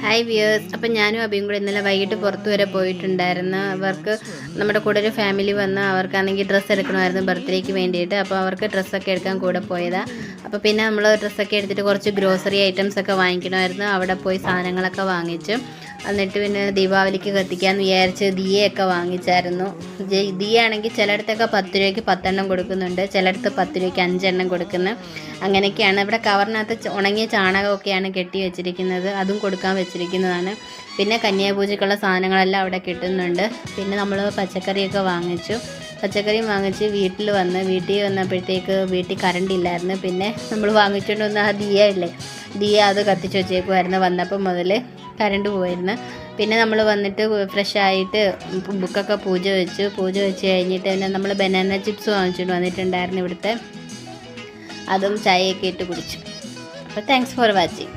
Hi wears അപ്പം ഞാനും അബിയും കൂടെ ഇന്നലെ വൈകിട്ട് പുറത്തു വരെ പോയിട്ടുണ്ടായിരുന്നു. അവർക്ക് നമ്മുടെ കൂടെ ഒരു ഫാമിലി വന്ന് അവർക്കാണെങ്കിൽ ഡ്രസ്സ് എടുക്കണമായിരുന്നു ബർത്ത്ഡേക്ക് വേണ്ടിയിട്ട്. അപ്പോൾ അവർക്ക് ഡ്രസ്സൊക്കെ എടുക്കാൻ കൂടെ പോയതാണ് അപ്പോൾ പിന്നെ നമ്മൾ ഡ്രസ്സൊക്കെ എടുത്തിട്ട് കുറച്ച് ഗ്രോസറി ഐറ്റംസ് ഒക്കെ വാങ്ങിക്കണമായിരുന്നു. അവിടെ പോയി സാധനങ്ങളൊക്കെ വാങ്ങിച്ചു. എന്നിട്ട് പിന്നെ ദീപാവലിക്ക് കത്തിക്കാന്ന് വിചാരിച്ച് ദിയയൊക്കെ വാങ്ങിച്ചായിരുന്നു. ദിയ ആണെങ്കിൽ ചിലയിടത്തൊക്കെ പത്ത് രൂപയ്ക്ക് പത്തെണ്ണം കൊടുക്കുന്നുണ്ട് ചിലയിടത്ത് പത്ത് രൂപയ്ക്ക് അഞ്ചെണ്ണം കൊടുക്കുന്നു. അങ്ങനെയൊക്കെയാണ് ഇവിടെ കവറിനകത്ത് ഉണങ്ങിയ ചാണകമൊക്കെയാണ് കെട്ടി വെച്ചിരിക്കുന്നത് അതും കൊടുക്കാൻ വെച്ചിരിക്കുന്നതാണ്. പിന്നെ കന്യാപൂജയ്ക്കുള്ള സാധനങ്ങളെല്ലാം അവിടെ കിട്ടുന്നുണ്ട്. പിന്നെ നമ്മൾ പച്ചക്കറിയൊക്കെ വാങ്ങിച്ചു. പച്ചക്കറിയും വാങ്ങിച്ച് വീട്ടിൽ വന്ന് വീട്ടിൽ വന്നപ്പോഴത്തേക്ക് വീട്ടിൽ കറണ്ട് ഇല്ലായിരുന്നു. പിന്നെ നമ്മൾ വാങ്ങിച്ചുകൊണ്ട് വന്ന ആ ദിയ ദിയ അത് കത്തിച്ച് വെച്ചേക്കുമായിരുന്നു വന്നപ്പോൾ മുതൽ കരണ്ട് പോയിരുന്നു. പിന്നെ നമ്മൾ വന്നിട്ട് ഫ്രഷ് ആയിട്ട് ബുക്കൊക്കെ പൂജ വെച്ചു. പൂജ വെച്ച് കഴിഞ്ഞിട്ട് പിന്നെ നമ്മൾ ബനാന ചിപ്സ് വാങ്ങിച്ചിട്ട് വന്നിട്ടുണ്ടായിരുന്നു ഇവിടുത്തെ. അതും ചായയൊക്കെ ഇട്ട് കുടിച്ചു. അപ്പോൾ താങ്ക്സ് ഫോർ വാച്ചിങ്